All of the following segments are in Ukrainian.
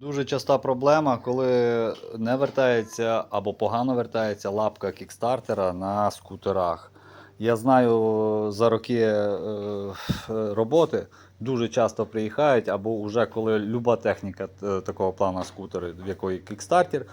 Дуже часта проблема, коли не вертається або погано вертається лапка кікстартера на скутерах. Я знаю за роки е, роботи дуже часто приїхають, або вже коли люба техніка е, такого плану скутери, в якої кікстартер,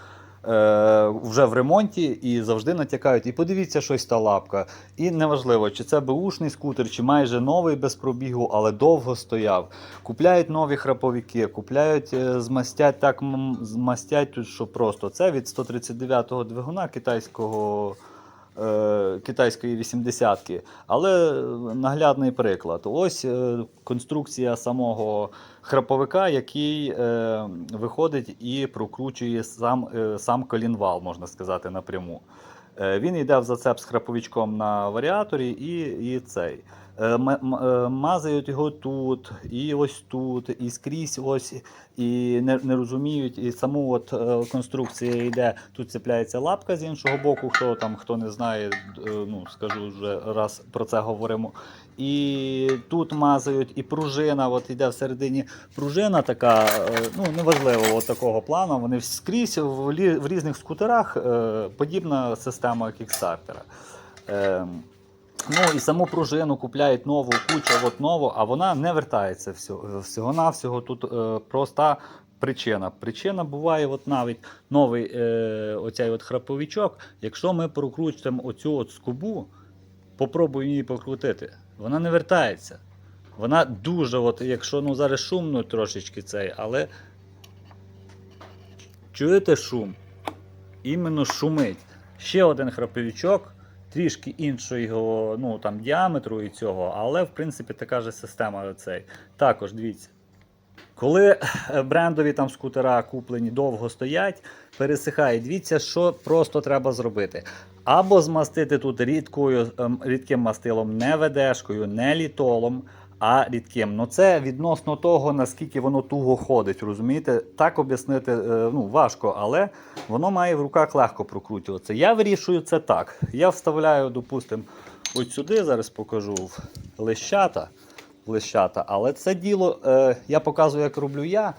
вже в ремонті і завжди натякають. І подивіться, щось та лапка. І неважливо, чи це беушний скутер, чи майже новий без пробігу, але довго стояв. Купляють нові храповики, купляють, е, змастять так, змастять тут, що просто. Це від 139-го двигуна китайського. Е, Китайської 80-ки, але наглядний приклад. Ось е, конструкція самого храповика, який е, виходить і прокручує сам, сам колінвал, можна сказати, напряму. Він йде в зацеп з храповичком на варіаторі і, і цей. Е, е, Мазають його тут, і ось тут, і скрізь ось, і не, не розуміють. І саму от е, конструкція йде, тут цепляється лапка з іншого боку, хто там хто не знає, ну скажу вже раз про це говоримо. І тут мазають, і пружина, от йде всередині пружина така, ну неважливо, от такого плану. Вони скрізь в, різних скутерах подібна система кікстартера. Ну і саму пружину купляють нову, куча от нову, а вона не вертається всього. Всього-навсього тут е, проста причина. Причина буває, от навіть новий е, оцей от храповичок, якщо ми прокрутимо оцю от скобу, попробуємо її покрутити, вона не вертається. Вона дуже, от, якщо ну, зараз шумно трошечки цей, але чуєте шум? Іменно шумить. Ще один храповичок, трішки іншого ну, там, діаметру і цього, але в принципі така ж система. Цей. Також дивіться. Коли е, брендові там скутера куплені довго стоять, пересихає, дивіться, що просто треба зробити. Або змастити тут рідкою, ем, рідким мастилом, не ведешкою, не літолом, а рідким. Ну це відносно того, наскільки воно туго ходить. Розумієте? Так об'яснити е, ну, важко, але воно має в руках легко прокручуватися. Я вирішую це так. Я вставляю, допустимо, ось сюди, зараз покажу в лищата. в лищата. Але це діло е, я показую, як роблю я.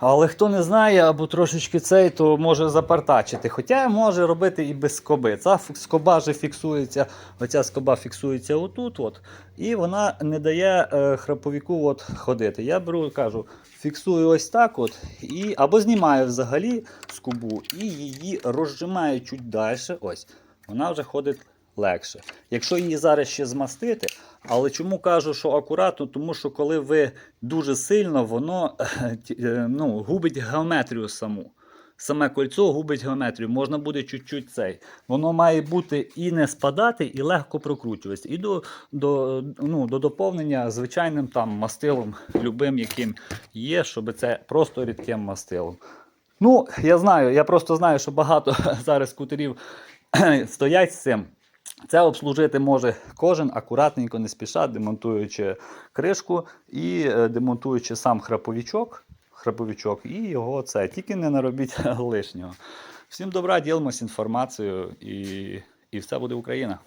Але хто не знає або трошечки цей, то може запартачити. Хоча може робити і без скоби. Ця скоба же фіксується, оця скоба фіксується отут, от, і вона не дає е, храповіку от, ходити. Я беру, кажу, фіксую ось так, от, і, або знімаю взагалі скобу і її розжимаю чуть далі. Ось, вона вже ходить легше. Якщо її зараз ще змастити, але чому кажу, що акуратно? Тому що коли ви дуже сильно, воно е, ну, губить геометрію саму. Саме кольцо губить геометрію, можна буде чуть-чуть цей. Воно має бути і не спадати, і легко прокручуватися. І до, до, ну, до доповнення звичайним там мастилом, любим, яким є, щоб це просто рідким мастилом. Ну, я знаю, я просто знаю, що багато зараз скутерів стоять з цим. Це обслужити може кожен акуратненько, не спіша, демонтуючи кришку і е, демонтуючи сам храповічок, храповічок і його це. Тільки не наробіть лишнього. Всім добра, ділимось інформацією і, і все буде Україна.